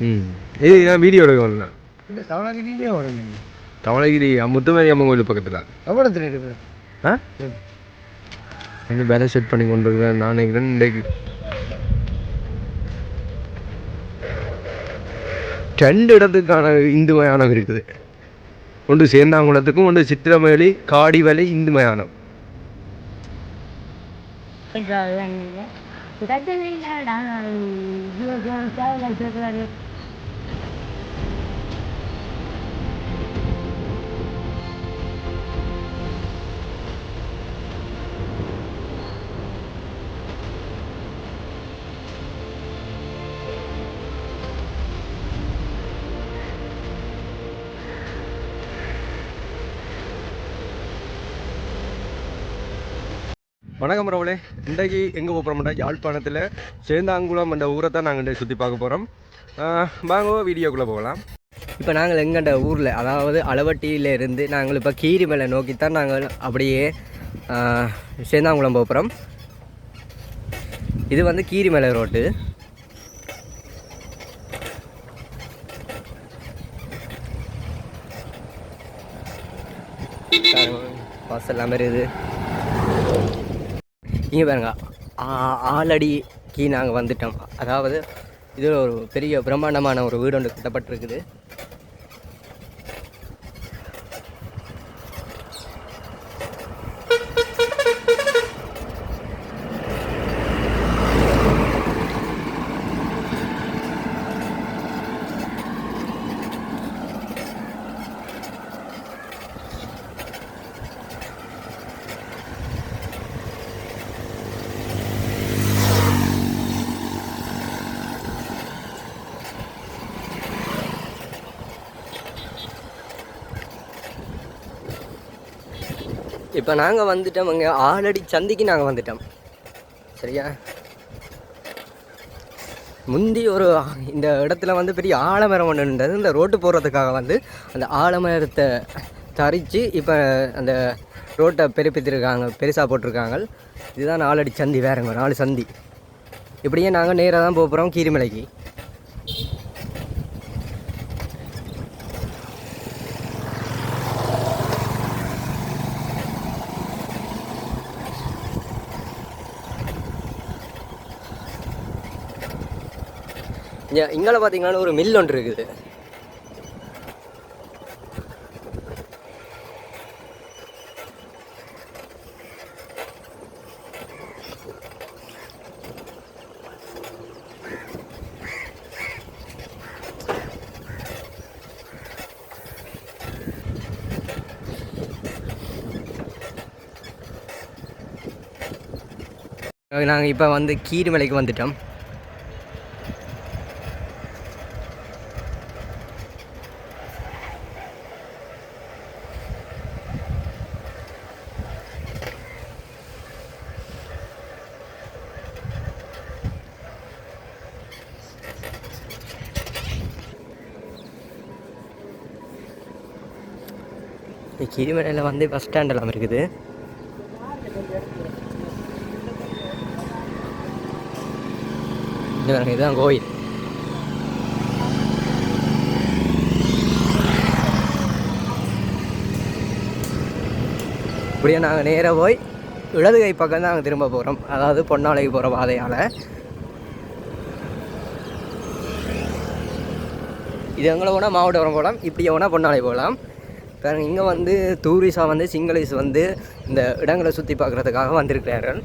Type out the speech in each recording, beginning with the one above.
ம். இது நான் வீடியோ எடுக்க இல்லை தவளகிரியிலே வரணும் தவளகிரி முத்துமேரி அம்மன் கோயில் பக்கத்தில். எவ்வளோத்துல இருக்குது ஆ? எங்கள் வேலை செட் பண்ணி கொண்டு இருக்கிறேன் நான் நினைக்கிறேன் இன்றைக்கு. ரெண்டு இடத்துக்கான இந்து மயானம் இருக்குது. ஒன்று சேந்தாங்குளத்துக்கும் ஒன்று சித்திரமேலி காடிவலை இந்து மயானம். રાજ્યની છોકરા வணக்கம் பிரபலே இன்றைக்கு எங்கே போகிறோம்னா யாழ்ப்பாணத்தில் சேந்தாங்குளம் என்ற ஊரை தான் நாங்கள் சுற்றி பார்க்க போகிறோம் வாங்க வீடியோக்குள்ளே போகலாம். இப்போ நாங்கள் எங்கள்ட ஊரில் அதாவது அளவட்டியில இருந்து நாங்கள் இப்போ கீரிமலை நோக்கி தான் நாங்கள் அப்படியே சேந்தாங்குளம் போகிறோம் இது வந்து கீரிமலை ரோட்டு. பஸ் எல்லாமே இருக்குது இங்கே பாருங்க. ஆ- கீ நாங்கள் வந்துட்டோம். அதாவது இது ஒரு பெரிய பிரம்மாண்டமான ஒரு வீடு ஒன்று கட்டப்பட்டிருக்குது. இப்போ நாங்கள் வந்துட்டோம் அங்கே சந்திக்கு நாங்கள் வந்துட்டோம். சரியா? முந்தி ஒரு இந்த இடத்துல வந்து பெரிய ஆலமரம் ஒன்று இருந்தது. இந்த ரோட்டு போடுறதுக்காக வந்து அந்த ஆலமரத்தை தரித்து இப்போ அந்த ரோட்டை பெருப்பித்திருக்காங்க பெருசாக போட்டிருக்காங்க. இதுதான் நாலடி சந்தி வேறுங்க நாலு சந்தி. இப்படியே நாங்கள் நேராக தான் போக போகிறோம் கீரிமலைக்கு. இங்கே இங்கே பார்த்தீங்கன்னா ஒரு மில் ஒன்று இருக்குது. நாங்கள் இப்போ வந்து கீரிமலைக்கு வந்துட்டோம். கிரிமலையில் வந்து பஸ் ஸ்டாண்ட் எல்லாம் இருக்குது. இது பாருங்க, இதுதான் கோயில். இப்படியே நாங்கள் நேராக போய் இடது கை பக்கம் தான் நாங்கள் திரும்ப போகிறோம் அதாவது பொன்னாலைக்கு போகிற பாதையால். இது எங்களை போனால் மாவட்டபுரம் போகலாம் இப்படி போனால் பொன்னாலை போகலாம் பாருங்க இங்கே வந்து டூரிஸாக வந்து சிங்களீஸ் வந்து இந்த இடங்களை சுற்றி பார்க்குறதுக்காக வந்திருக்கிறார்கள்.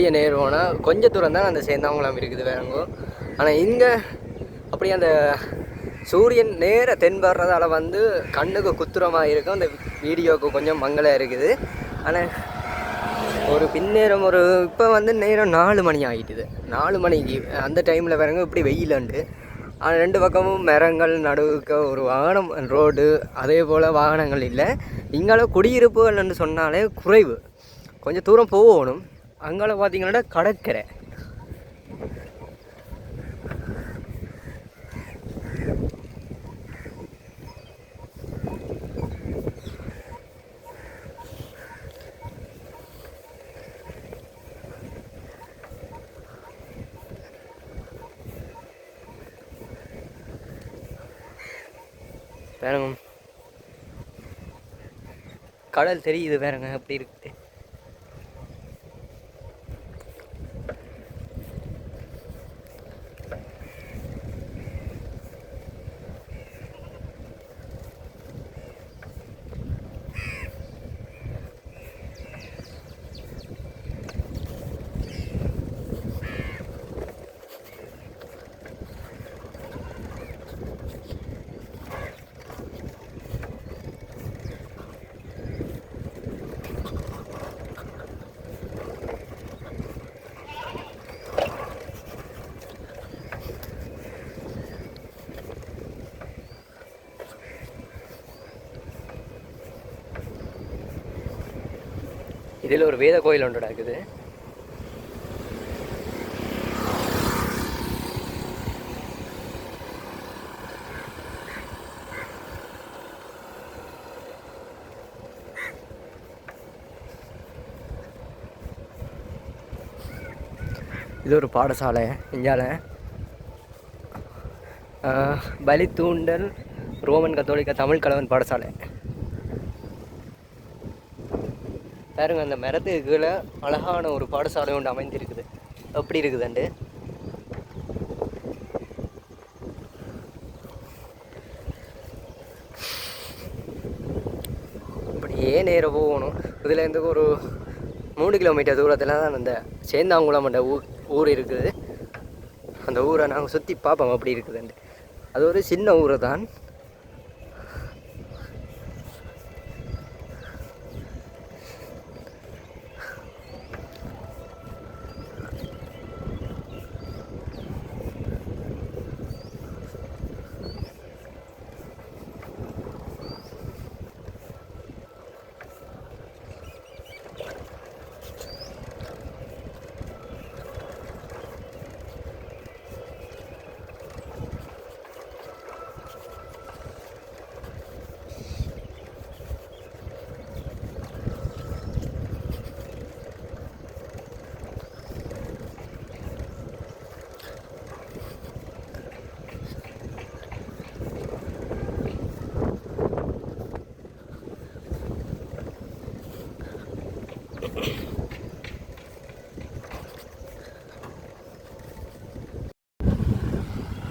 அப்படியே நேர் போனால் கொஞ்சம் தூரம் தான் அந்த சேந்தாங்குளம் இருக்குது வேறங்கோ ஆனால் இங்கே அப்படியே அந்த சூரியன் நேர தென்படுறதால வந்து கண்ணுக்கு குத்துரமாக இருக்கும். அந்த வீடியோவுக்கு கொஞ்சம் மங்கலாக இருக்குது. ஆனால் ஒரு பின்னேரம் ஒரு இப்போ வந்து நேரம் நாலு மணி ஆகிட்டுது நாலு மணிக்கு அந்த டைமில் பாருங்க இப்படி வெயிலுண்டு ஆனால் ரெண்டு பக்கமும் மரங்கள் நடுவுக்க ஒரு வாகனம் ரோடு அதே போல் வாகனங்கள் இல்லை. இங்கால குடியிருப்புகள்னு சொன்னாலே குறைவு. கொஞ்சம் தூரம் போகணும். அங்கால பார்த்தீங்கன்னா கடற்கரை. பாருங்க கடல் தெரியுது பாருங்க அப்படி இருக்குது இதில் ஒரு வேத கோயில் ஒன்று இருக்குது இது ஒரு பாடசாலை இந்தியாவில் பலி தூண்டல் ரோமன் கத்தோலிக்க தமிழ் கலவன் பாடசாலை. பாருங்கள் அந்த மரத்துக்கு கீழே அழகான ஒரு பாடசாலை ஒன்று அமைந்திருக்குது. அப்படி இருக்குதுண்டு அப்படியே நேரம் போகணும். இதுலேருந்து ஒரு மூணு கிலோமீட்டர் தூரத்தில் தான் அந்த சேந்தாங்குளம் என்ற ஊ ஊர் இருக்குது. அந்த ஊரை நாங்கள் சுற்றி பார்ப்போம் அப்படி இருக்குதுண்டு அது ஒரு சின்ன ஊரை தான்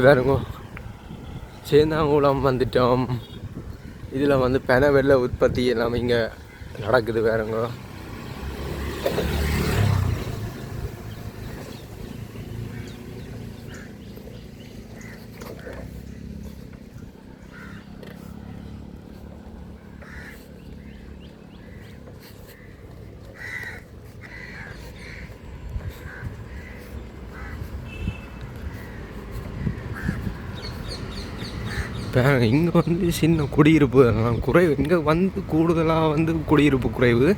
இங்கே பாருங்க. சேந்தாங்குளம் வந்துட்டோம். இதில் வந்து பென வெள்ள உற்பத்தி எல்லாமே இங்கே நடக்குது பாருங்க. இங்கே வந்து சின்ன குடியிருப்பு. குறைவு இங்கே வந்து கூடுதலாக வந்து குடியிருப்பு குறைவு.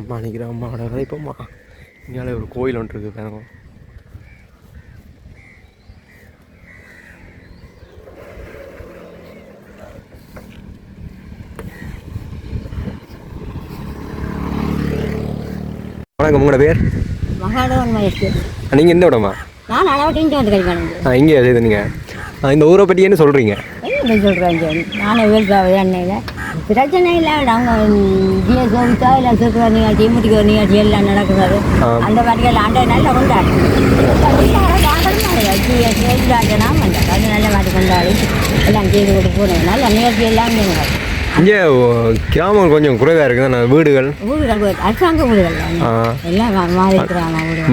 அம்மா நிற்கிறேன் அம்மாவோட கதைப்போம்மா இங்கே ஒரு கோயில் ஒன்று இருக்குது வணக்கம் உங்களோட பேர்? நீங்கள் எந்த இடமா இங்கே நீங்கள் இந்த ஊரை பற்றி என்ன சொல்கிறீங்க சரி நானே பிரச்சனை இல்லை அவங்க ஜிஎஸ் ஓவிச்சா இல்லை சுற்றுவா நிகழ்ச்சி முட்டிக்கு நிகழ்ச்சி எல்லாம் நடக்குது ஆ. அந்த மாதிரிகள் ஆண்டை நல்லா கொண்டாடு ஜிஎஸ் வேல்ராஜனா வந்தார் அது நல்ல மாதிரி கொண்டாடி எல்லாம் செய்து கொடுத்து போனேன் நல்ல நிகழ்ச்சி எல்லாம் இங்கே கிராமம் கொஞ்சம் குறைவாக இருக்குது? நான் வீடுகள். அரசாங்க ஆ, எல்லாம்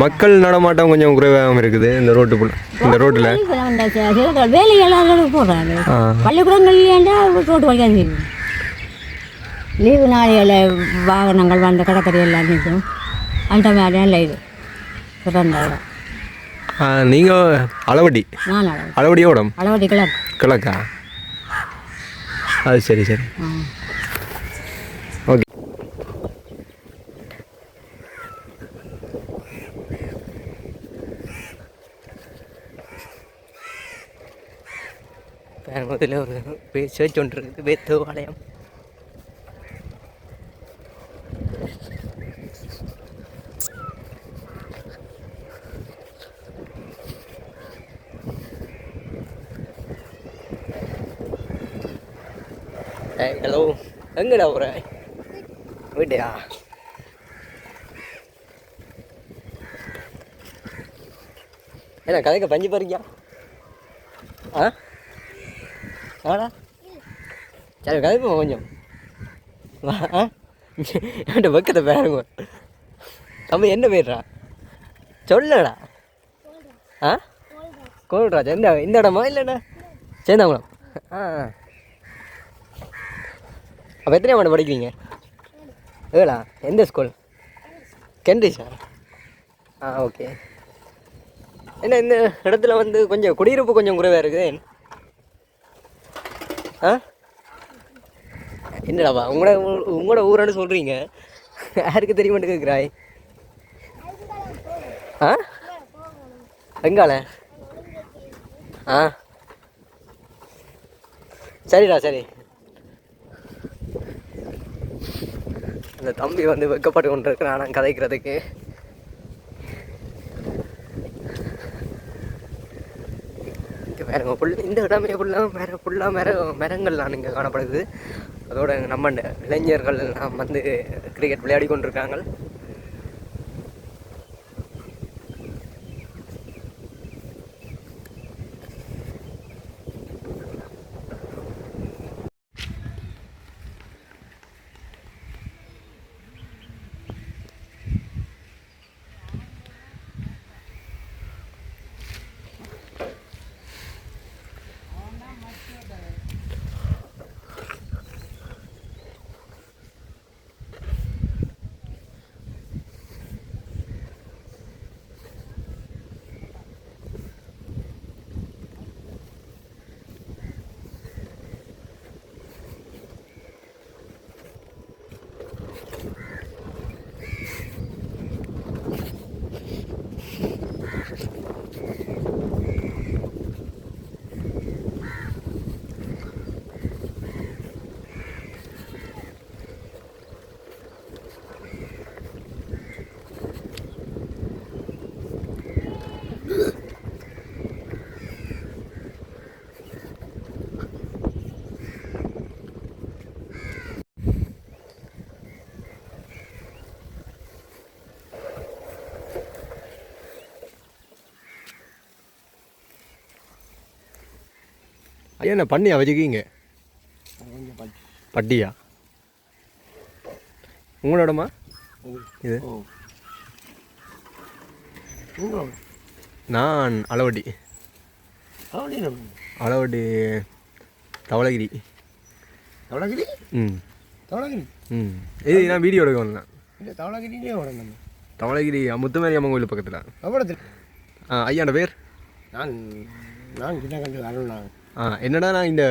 மக்கள் நடமாட்டம் கொஞ்சம் குறைவாகவும் இருக்குது இந்த ரோட்டு இந்த ரோட்டில். சில வேலைகள் போடுறாங்க ஆ. பள்ளிக்கூடங்கள்லேண்டா ரோட்டு வழியாக லீவு நாளையில் வாகனங்கள் வந்து கடற்கரை எல்லாம் நிற்கும். அந்த மாதிரி இல்லை இது. சிறந்த இடம் நீங்கள் அளவடி நான் அளவு அளவடியோடம் அளவடி கிளர் கிழக்கா. அது சரி சரி. ஓகே. பேரமத்தில் ஒரு சேர்ச் ஒன்று இருக்குது வேத்துவாலயம் ஏய் எங்கடா போகிற வீட்டையா என்ன கதைக்க பஞ்சு பறிக்கா ஆ ஆடா சரி கதைப்போம் கொஞ்சம் வா ஆ என்கிட்ட பக்கத்தை பாருங்க தம்பி என்ன பேர்றா சொல்லடா ஆ கோல்ராஜ் இந்த இந்த இடமா இல்லைண்ணா சேந்தாங்குளம் ஆ ஆ. அப்போ எத்தனை ஆண்டு படிக்கிறீங்க? ஏழா? எந்த ஸ்கூல் கென்ட்ரிஷா ஆ? ஓகே என்ன இந்த இடத்துல வந்து கொஞ்சம் குடியிருப்பு கொஞ்சம் குறைவாக இருக்குது? ஆ? என்னடாப்பா? உங்களோட உங்களோட ஊரன்னு சொல்கிறீங்க யாருக்கு தெரிய மாட்டேங்குது ஆ? எங்கால ஆ? சரிடா சரி. அந்த தம்பி வந்து வெக்கப்பட்டு கொண்டு இருக்கிறான். நான் கதைக்கிறதுக்கு. இங்க பாருங்க புல் இந்த இடமே ஃபுல்லாக மர ஃபுல்லாக மர மரங்கள்லாம் இங்கே காணப்படுது. அதோட நம்ம இளைஞர்கள்லாம் இளைஞர்கள் எல்லாம் வந்து கிரிக்கெட் விளையாடி கொண்டிருக்காங்க என்ன பண்ணியா வச்சுக்கீங்க? பட்டியா? உங்களோடமா இது. நான் அளவடி. அளவடி தவளகிரி. தவளகிரி? ம். தவளகிரி? ம். இது நான் வீடியோ எடுக்க வந்தேன். இல்லை நம்ம. தவளகிரி முத்துமாரி அம்மன் கோயில் பக்கத்தில். அவ்வளோத்தில் ஆ ஐயாண்ட பேர்? நான் நான் கிட்ட கண்டு நான். ஆ என்னடா நான் இந்த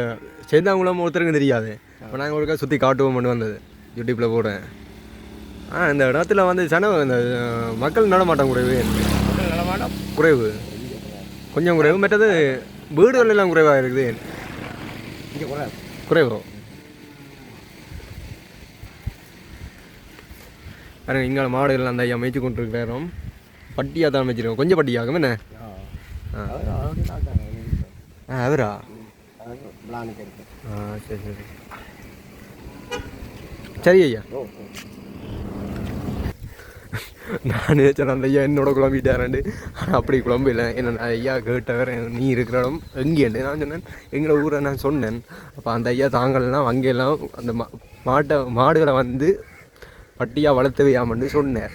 சேந்தாங்குளம் ஒருத்தருக்கு தெரியாது. இப்போ நாங்கள் ஒருக்கா சுற்றி காட்டுவோம்னு வந்தது. யூடியூப்பில் போடுறேன். ஆ இந்த இடத்துல வந்து சன இந்த மக்கள் நடமாட்டம் குறைவு. நடமாட்டம் குறைவு. கொஞ்சம் குறைவு. மற்றது வீடுகள் எல்லாம் குறைவாக இருக்குது. குறைவு. பாருங்க இங்கே மாடுகள் அந்த ஐயா மேய்ச்சி கொண்டு இருக்கிறோம் பட்டியாக தான் மேய்ச்சிருக்கோம் கொஞ்சம் பட்டியாகும். என்ன? ஆ. அவர் அவரு தாத்தாங்க ஆ அவரா அவர் பிளானுக்கு இருக்கு ஆ சரி சரி. சரி ஐயா. நான் சொன்னேன் அந்த ஐயா என்னோட குழம்பிட்டாரண்டு ஆனால் அப்படி குழம்பில்ல என்ன நான் ஐயா கேட்டவர் நீ இருக்கிற இடம் எங்கேண்டு நான் சொன்னேன் எங்களை ஊரை நான் சொன்னேன். அப்போ அந்த ஐயா தாங்கள்லாம் அங்கெல்லாம் அந்த மா மாட்டை மாடுகளை வந்து பட்டியாக வளர்த்து வையாமன்னு சொன்னேன்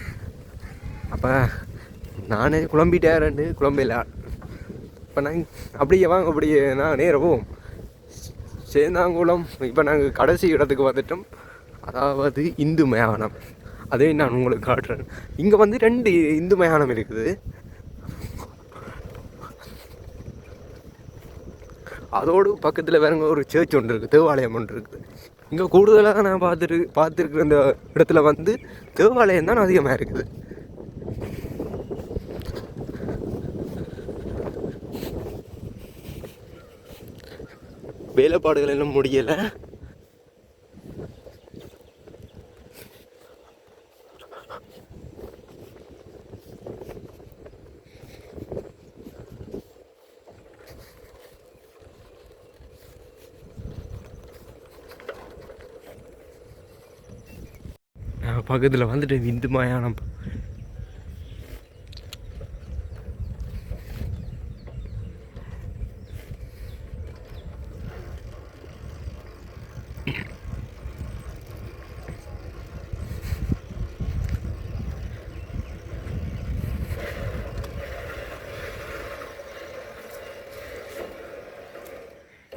அப்போ நானே குழம்பிட்டாரண்டு குழம்பில. இப்போ நாங்கள் அப்படியே வாங்க அப்படியே நான் நேரம் போவோம். சேந்தாங்குளம் இப்போ நாங்கள் கடைசி இடத்துக்கு வந்துட்டோம். அதாவது இந்து மயானம். அதே நான் உங்களுக்கு காட்டுறேன். இங்கே வந்து ரெண்டு இந்து மயானம் இருக்குது. அதோடு பக்கத்தில் வேறங்க ஒரு சர்ச் ஒன்று இருக்குது தேவாலயம் ஒன்று இருக்குது. இங்கே கூடுதலாக நான் பார்த்துரு பார்த்துருக்குற இந்த இடத்துல வந்து தேவாலயம் தான் அதிகமாக இருக்குது. வேலைப்பாடுகள் எல்லாம் முடியலை பக்கத்தில் வந்துட்டு விந்து மயானம்.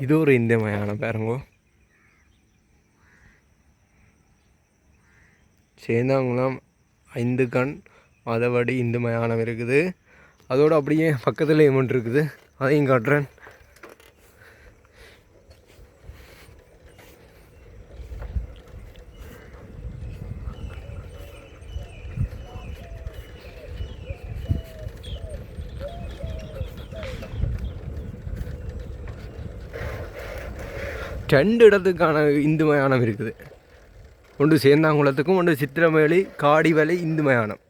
இது ஒரு இந்திய மயானம் பாருங்கோ. சேந்தாங்குளம் ஐந்து கண் மதவடி இந்து மயானம் இருக்குது. அதோடு அப்படியே பக்கத்தில் ஒன்று இருக்குது. அதையும் காட்டுறேன். ரெண்டு இடத்துக்கான இந்து மயானம் இருக்குது. ஒன்று சேந்தாங்குளத்துக்கும் ஒன்று சித்திரமேலி காடிவலை இந்து மயானம்.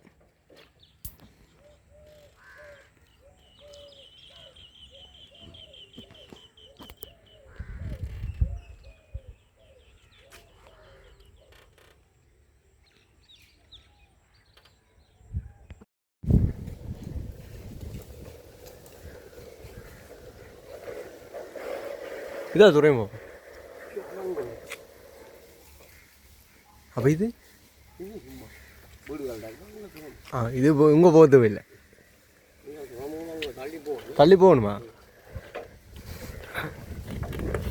இதா துறைமுகம். அப்போ இது ஆ இது போ இங்கே போகிறது இல்லை. தள்ளி போகணுமா?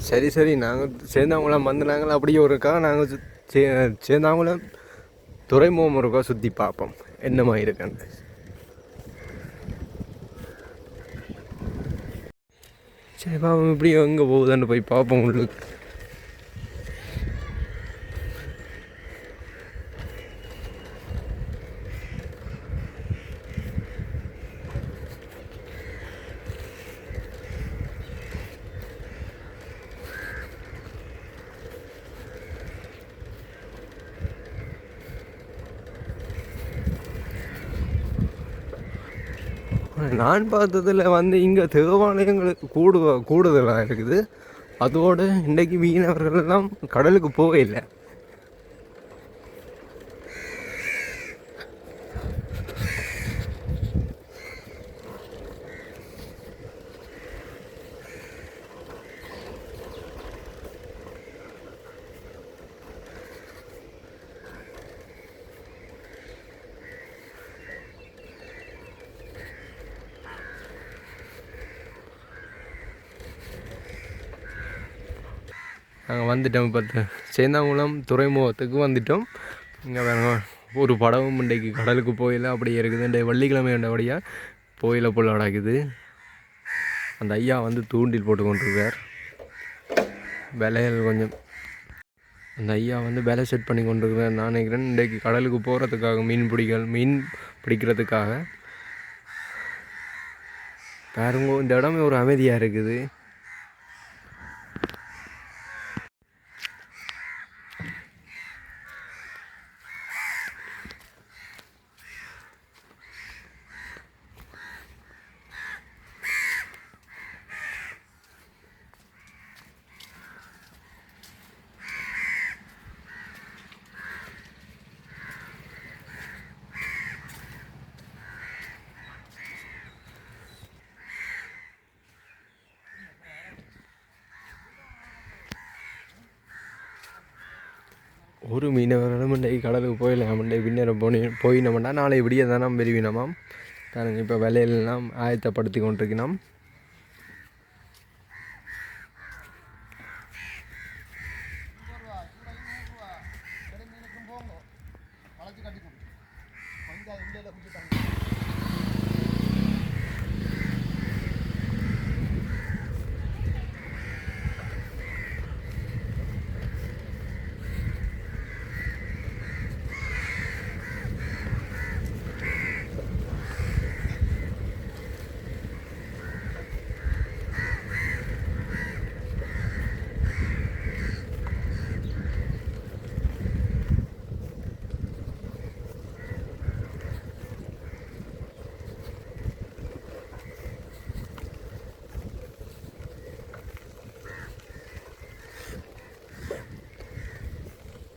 சரி சரி நாங்கள் சேர்ந்தவங்களாம் வந்து நாங்கள் அப்படியே ஒருக்கா நாங்கள் சே சேர்ந்தவங்களாம் துறைமுகம் ஒருக்கா சுற்றி பார்ப்போம். என்னமா இருக்குன்னு. சரி பாப்போம் இப்படி எங்கே போகுதுன்னு போய் பார்ப்போம் உங்களுக்கு நான் பார்த்ததில் வந்து இங்கே தேவாலயங்களுக்கு கூடு கூடுதலாக இருக்குது. அதோடு இன்றைக்கு மீனவர்கள்லாம் கடலுக்கு போகவே இல்லை. நாங்கள் வந்துட்டோம் இப்போ. சேந்தாங்குளம் துறைமுகத்துக்கு வந்துட்டோம். இங்கே வேணும் ஒரு படமும் இன்றைக்கு கடலுக்கு போயில அப்படியே இருக்குது. இன்றைய வெள்ளிக்கிழமை உண்டபடியாக போயில போல் நடக்குது அந்த ஐயா வந்து தூண்டில் போட்டு கொண்டிருக்கார். விலைகள் கொஞ்சம். அந்த ஐயா வந்து வேலை செட் பண்ணி கொண்டு நான் நினைக்கிறேன் இன்றைக்கு கடலுக்கு போகிறதுக்காக மீன் பிடிக்கல் மீன் பிடிக்கிறதுக்காக. பாருங்க இந்த இடமே ஒரு அமைதியாக இருக்குது ஒரு மீனவர்களும் இன்றைக்கு கடலுக்கு போயிடலாம் இன்றைக்கு பின்னேற போனி போயினோம்னா நாளை விடிய தானே பெருவினமாம் பாருங்க இப்போ விலையெல்லாம் ஆயத்தப்படுத்தி கொண்டிருக்கணும்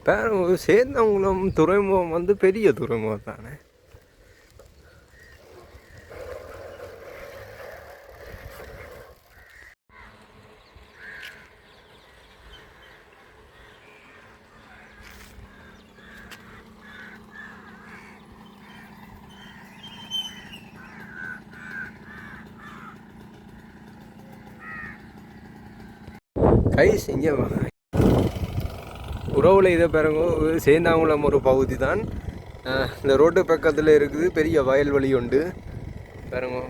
பேரம்பூர் சேர்ந்தவங்களும் துறைமுகம் வந்து பெரிய துறைமுகம் தானே? கை செஞ்ச உறவில் இதை பாருங்க இது சேந்தாங்குளம் ஒரு பகுதி தான் இந்த ரோட்டு பக்கத்தில் இருக்குது பெரிய வயல்வெளி உண்டு. பாருங்க.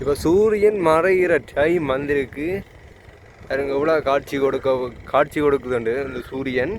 இப்போ சூரியன் மறைகிற டைம் வந்திருக்கு பாருங்க எவ்வளோ காட்சி கொடுக்க காட்சி கொடுக்குதுண்டு இந்த சூரியன்.